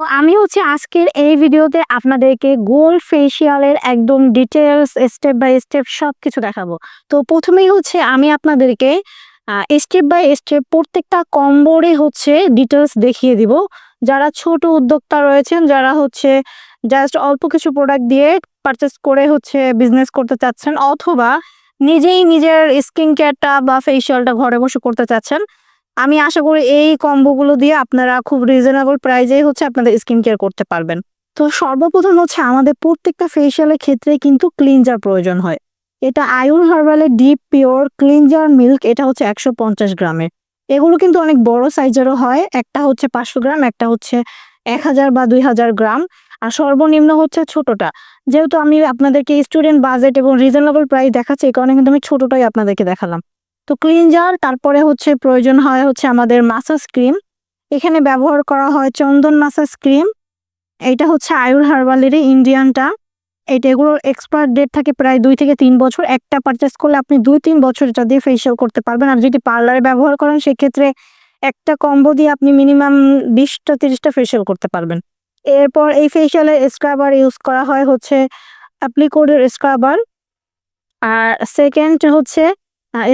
তো আমি হচ্ছে আজকের এই ভিডিওতে আপনাদেরকে গোল্ড ফেসিয়ালের একদম ডিটেলস স্টেপ বাই স্টেপ সব কিছু দেখাবো। তো প্রথমেই হচ্ছে আমি আপনাদেরকে স্টেপ বাই স্টেপ প্রত্যেকটা কম্বোরে হচ্ছে ডিটেলস দেখিয়ে দিব। যারা ছোট উদ্যোক্তা রয়েছেন, যারা হচ্ছে জাস্ট অল্প কিছু প্রোডাক্ট দিয়ে পারচেস করে হচ্ছে বিজনেস করতে চাচ্ছেন, অথবা নিজেই নিজের স্কিন কেয়ারটা বা ফেসিয়ালটা ঘরে বসে করতে চাচ্ছেন আমি আশা করি এই কম্বোগুলো দিয়ে আপনারা খুব রিজনেবল প্রাইজেই হচ্ছে আপনাদের স্কিন কেয়ার করতে পারবেন। তো সর্বপ্রথম হচ্ছে আমাদের প্রত্যেকটা ফেসিয়ালের ক্ষেত্রে কিন্তু ক্লিনজার প্রয়োজন হয়। এটা আয়ুর হার্বালের ডিপ পিওর ক্লিনজার মিল্ক এটা হচ্ছে একশো পঞ্চাশ গ্রামের। এগুলো কিন্তু অনেক বড় সাইজেরও হয়, একটা হচ্ছে পাঁচশো গ্রাম, একটা হচ্ছে এক হাজার বা দুই হাজার গ্রাম, আর সর্বনিম্ন হচ্ছে ছোটটা। যেহেতু আমি আপনাদেরকে স্টুডেন্ট বাজেট এবং রিজনেবল প্রাইস দেখাচ্ছি, এই কারণে কিন্তু আমি ছোটটাই আপনাদেরকে দেখালাম। তো ক্লিনজার, তারপরে হচ্ছে প্রয়োজন হয় হচ্ছে আমাদের মাসাজ ক্রিম এখানে ব্যবহার করা হয় চন্দন মাসাজ ক্রিম এটা হচ্ছে আয়ুর হার্বালেরই ইন্ডিয়ানটা এটা এগুলোর এক্সপায়ার ডেট থাকে প্রায় দুই থেকে তিন বছর। একটা পারচেস করলে আপনি দুই তিন বছর এটা দিয়ে ফেসিয়াল করতে পারবেন। আর যদি পার্লারে ব্যবহার করেন, সেক্ষেত্রে একটা কম্বো দিয়ে আপনি মিনিমাম বিশটা, তিরিশটা ফেসিয়াল করতে পারবেন। এরপর এই ফেসিয়ালের স্ক্রাবার ইউজ করা হয় হচ্ছে অ্যাপ্লিকোডের স্ক্রাবার আর সেকেন্ড হচ্ছে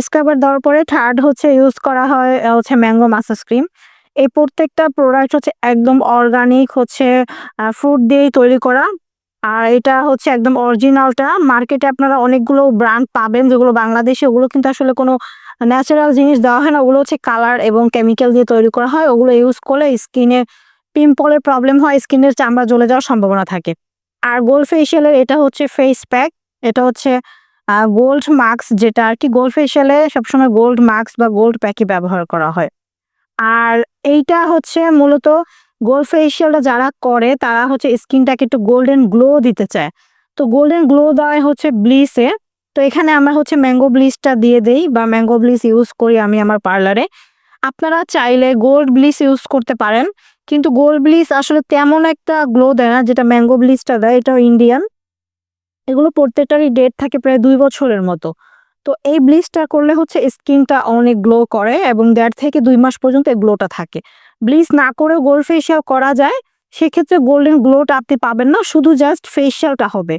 স্ক্রাবার দেওয়ার পরে থার্ড হচ্ছে ইউজ করা হয় হচ্ছে ম্যাঙ্গো মাসাজ ক্রিম এই প্রত্যেকটা প্রোডাক্ট হচ্ছে একদম অর্গানিক হচ্ছে ফ্রুট দিয়েই তৈরি করা। আর এটা হচ্ছে একদম অরিজিনালটা মার্কেটে আপনারা অনেকগুলো ব্র্যান্ড পাবেন, যেগুলো বাংলাদেশে, ওগুলো কিন্তু আসলে কোনো ন্যাচারাল জিনিস দেওয়া হয় না। ওগুলো হচ্ছে কালার এবং কেমিক্যাল দিয়ে তৈরি করা হয়। ওগুলো ইউজ করলে স্কিনে পিম্পলের প্রবলেম হয় স্কিনের চামড়া জ্বলে যাওয়ার সম্ভাবনা থাকে। আর গোল্ড ফেসিয়ালের এটা হচ্ছে ফেস প্যাক এটা হচ্ছে গোল্ড মাস্ক যেটা আর কি গোল্ড ফেসিয়ালে সবসময় গোল্ড মাস্ক বা গোল্ড প্যাকে ব্যবহার করা হয়। আর এইটা হচ্ছে মূলত গোল্ড ফেসিয়ালটা যারা করে, তারা হচ্ছে স্কিনটাকে একটু গোল্ডেন গ্লো দিতে চায়। তো গোল্ডেন গ্লো দেওয়াই হচ্ছে ব্লিসে তো এখানে আমরা হচ্ছে ম্যাঙ্গো ব্লিচটা দিয়ে দেই বা ম্যাঙ্গো ব্লিচ ইউজ করি আমি আমার পার্লারে আপনারা চাইলে গোল্ড ব্লিচ ইউজ করতে পারেন। কিন্তু গোল্ড ব্লিচ আসলে তেমন একটা গ্লো দেয় না, যেটা ম্যাঙ্গো ব্লিচটা দেয়, এটাও ইন্ডিয়ান এগুলো প্রত্যেকটারই ডেট থাকে প্রায় দুই বছরের মতো। তো এই ব্লিচটা করলে হচ্ছে স্কিনটা অনেক গ্লো করে এবং দেড় থেকে দুই মাস পর্যন্ত এই গ্লোটা থাকে। ব্লিচ না করে গোল্ড ফেসিয়াল করা যায়, সেক্ষেত্রে গোল্ডেন গ্লোটা আপনি পাবেন না, শুধু জাস্ট ফেসিয়ালটা হবে।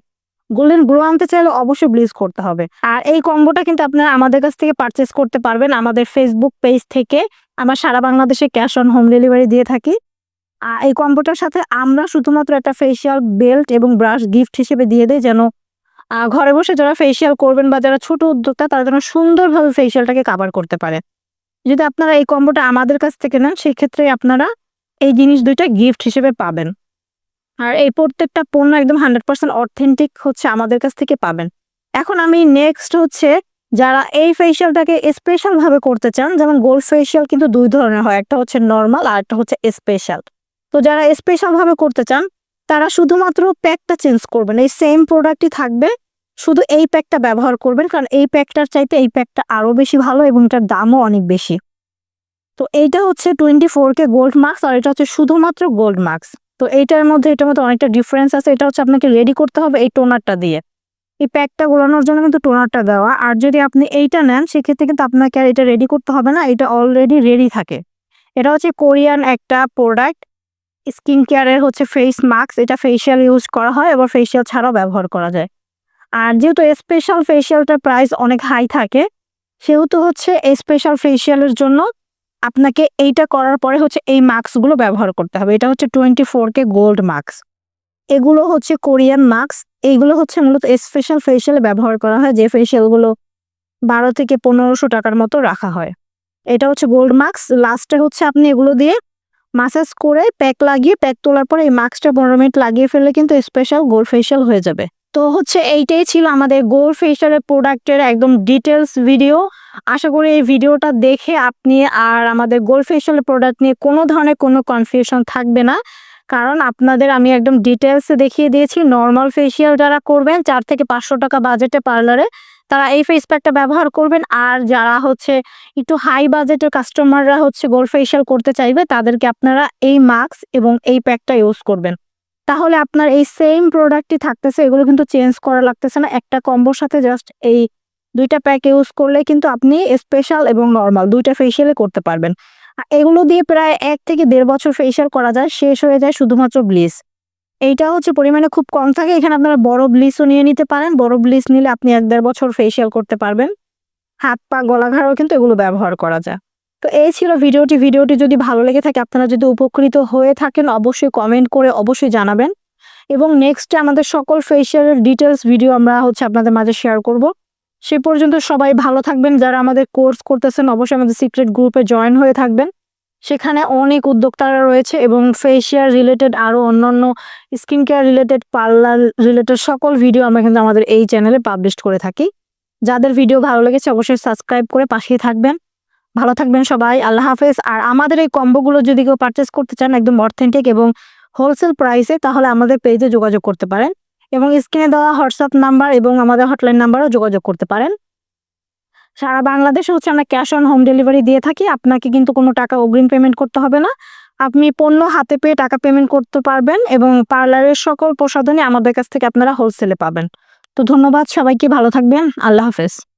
গোল্ডেন গ্লো আনতে চাইলে অবশ্যই ব্লিচ করতে হবে। আর এই কম্বোটা কিন্তু আপনারা আমাদের কাছ থেকে পারচেস করতে পারবেন আমাদের ফেসবুক পেজ থেকে। আমরা সারা বাংলাদেশে ক্যাশ অন হোম ডেলিভারি দিয়ে থাকি। আর এই কম্বোটার সাথে আমরা শুধুমাত্র একটা ফেসিয়াল বেল্ট এবং ব্রাশ গিফট হিসেবে দিয়ে দেয় যেন ঘরে বসে যারা ফেসিয়াল করবেন বা যারা ছোট উদ্যোক্তা, তারা যেন সুন্দরভাবে ফেসিয়ালটাকে কাভার করতে পারে। যদি আপনারা এই কম্বোটা আমাদের কাছ থেকে নেন, সেক্ষেত্রে আপনারা এই জিনিস দুইটা গিফট হিসেবে পাবেন। আর এই প্রত্যেকটা পণ্য একদম হান্ড্রেড পার্সেন্ট অথেন্টিক হচ্ছে আমাদের কাছ থেকে পাবেন। এখন আমি নেক্সট হচ্ছে যারা এই ফেসিয়ালটাকে স্পেশালভাবে করতে চান, যেমন গোল্ড ফেসিয়াল কিন্তু দুই ধরনের হয়। একটা হচ্ছে নর্মাল আর একটা হচ্ছে স্পেশাল তো যারা স্পেশালভাবে করতে চান তারা শুধুমাত্র প্যাকটা চেঞ্জ করবেন এই সেম প্রোডাক্টই থাকবে, শুধু এই প্যাকটা ব্যবহার করবেন, কারণ এই প্যাকটার চাইতে এই প্যাকটা আরও বেশি ভালো এবং এটার দামও অনেক বেশি। তো এইটা হচ্ছে twenty four K gold mask আর এটা হচ্ছে শুধুমাত্র গোল্ড মার্কস তো এইটার মধ্যে, এটার মধ্যে অনেকটা ডিফারেন্স আছে, এটা হচ্ছে আপনাকে রেডি করতে হবে এই টোনারটা দিয়ে। এই প্যাকটা গোলানোর জন্য কিন্তু টোনারটা দেওয়া, আর যদি আপনি এইটা নেন, সেক্ষেত্রে কিন্তু আপনাকে আর এটা রেডি করতে হবে না, এটা অলরেডি রেডি থাকে। এটা হচ্ছে কোরিয়ান একটা প্রোডাক্ট স্কিন কেয়ারের হচ্ছে ফেস মাস্ক এটা ফেসিয়াল ইউজ করা হয় এবং ফেসিয়াল ছাড়াও ব্যবহার করা যায়। আর যেহেতু স্পেশাল ফেসিয়ালটার প্রাইস অনেক হাই থাকে, সেহেতু হচ্ছে এই স্পেশাল ফেসিয়ালের জন্য আপনাকে এইটা করার পরে হচ্ছে এই মাস্কগুলো ব্যবহার করতে হবে। এটা হচ্ছে twenty four K gold mask এগুলো হচ্ছে কোরিয়ান মাস্ক এইগুলো হচ্ছে মূলত স্পেশাল ফেসিয়ালে ব্যবহার করা হয়, যে ফেসিয়ালগুলো বারো থেকে পনেরোশো টাকার মতো রাখা হয়। এটা হচ্ছে গোল্ড মাস্ক লাস্টে হচ্ছে আপনি এগুলো দিয়ে মাসাজ করে প্যাক লাগিয়ে প্যাক তোলার পরে এই মাস্কটা পনেরো মিনিট লাগিয়ে ফেললে কিন্তু স্পেশাল গোল ফেসিয়াল হয়ে যাবে। তো হচ্ছে এইটাই ছিল আমাদের গোল ফেসিয়ালের প্রোডাক্টের একদম ডিটেলস ভিডিও আশা করি এই ভিডিওটা দেখে আপনি আর আমাদের গোল ফেসিয়ালের প্রোডাক্ট নিয়ে কোনো ধরনের কোনো কনফিউশন থাকবে না। কারণ আপনাদের আমি একদম ডিটেলসে দেখিয়ে দিয়েছি। নর্মাল ফেসিয়াল যারা করবেন, চার থেকে পাঁচশো টাকা বাজেটে পার্লারে তারা এই ফেস প্যাকটা ব্যবহার করবেন। আর যারা হচ্ছে একটু হাই বাজেটের কাস্টমাররা হচ্ছে গোল ফেসিয়াল করতে চাইবে, তাদেরকে আপনারা এই মাস্ক এবং এই প্যাকটা ইউজ করবেন। তাহলে আপনার এই সেম প্রোডাক্টই থাকতেছে, এগুলো কিন্তু চেঞ্জ করা লাগতেছে না। একটা কম্বোর সাথে জাস্ট এই দুইটা প্যাক ইউজ করলে কিন্তু আপনি স্পেশাল এবং নর্মাল দুইটা ফেসিয়ালে করতে পারবেন। এগুলো দিয়ে প্রায় এক থেকে দেড় বছর ফেশিয়াল করা যায়, শেষ হয়ে যায় শুধুমাত্র ব্লিচ এইটা হচ্ছে পরিমাণে খুব কম থাকে। এখানে আপনারা বড় ব্লিচও নিয়ে নিতে পারেন। বড় ব্লিচ নিলে আপনি এক দেড় বছর ফেশিয়াল করতে পারবেন। হাত, পা, গলা ঘাড়ও কিন্তু এগুলো ব্যবহার করা যায়। তো এই ছিল ভিডিওটি। ভিডিওটি যদি ভালো লেগে থাকে, আপনারা যদি উপকৃত হয়ে থাকেন, অবশ্যই কমেন্ট করে অবশ্যই জানাবেন। এবং নেক্সটে আমাদের সকল ফেশিয়ালের ডিটেলস ভিডিও আমরা হচ্ছে আপনাদের মাঝে শেয়ার করব। সে পর্যন্ত সবাই ভালো থাকবেন। যারা আমাদের কোর্স করতেছেন, অবশ্যই আমাদের সিক্রেট গ্রুপে জয়েন হয়ে থাকবেন। সেখানে অনেক উদ্যোক্তারা রয়েছে এবং ফেশিয়াল রিলেটেড আরও অন্যান্য skin care related parlour related সকল ভিডিও আমরা কিন্তু আমাদের এই চ্যানেলে পাবলিশ করে থাকি। যাদের ভিডিও ভালো লেগেছে অবশ্যই সাবস্ক্রাইব করে পাশেই থাকবেন। ভালো থাকবেন সবাই, আল্লাহ হাফেজ। আর আমাদের এই কম্বোগুলো যদি কেউ পারচেস করতে চান একদম অথেন্টিক এবং হোলসেল প্রাইসে তাহলে আমাদের পেজে যোগাযোগ করতে পারেন। এবং স্ক্রিনে দেওয়া হোয়াটসঅ্যাপ নাম্বার এবং আমাদের হটলাইন নাম্বারও যোগাযোগ করতে পারেন। সারা বাংলাদেশে হচ্ছে আমরা ক্যাশ অন হোম ডেলিভারি দিয়ে থাকি। আপনাকে কিন্তু কোনো টাকা অগ্রিম পেমেন্ট করতে হবে না। আপনি পণ্য হাতে পেয়ে টাকা পেমেন্ট করতে পারবেন এবং পার্লারের সকল প্রসাধনী আমাদের কাছ থেকে আপনারা হোলসেলে পাবেন। তো ধন্যবাদ সবাইকে, ভালো থাকবেন। আল্লাহ হাফেজ।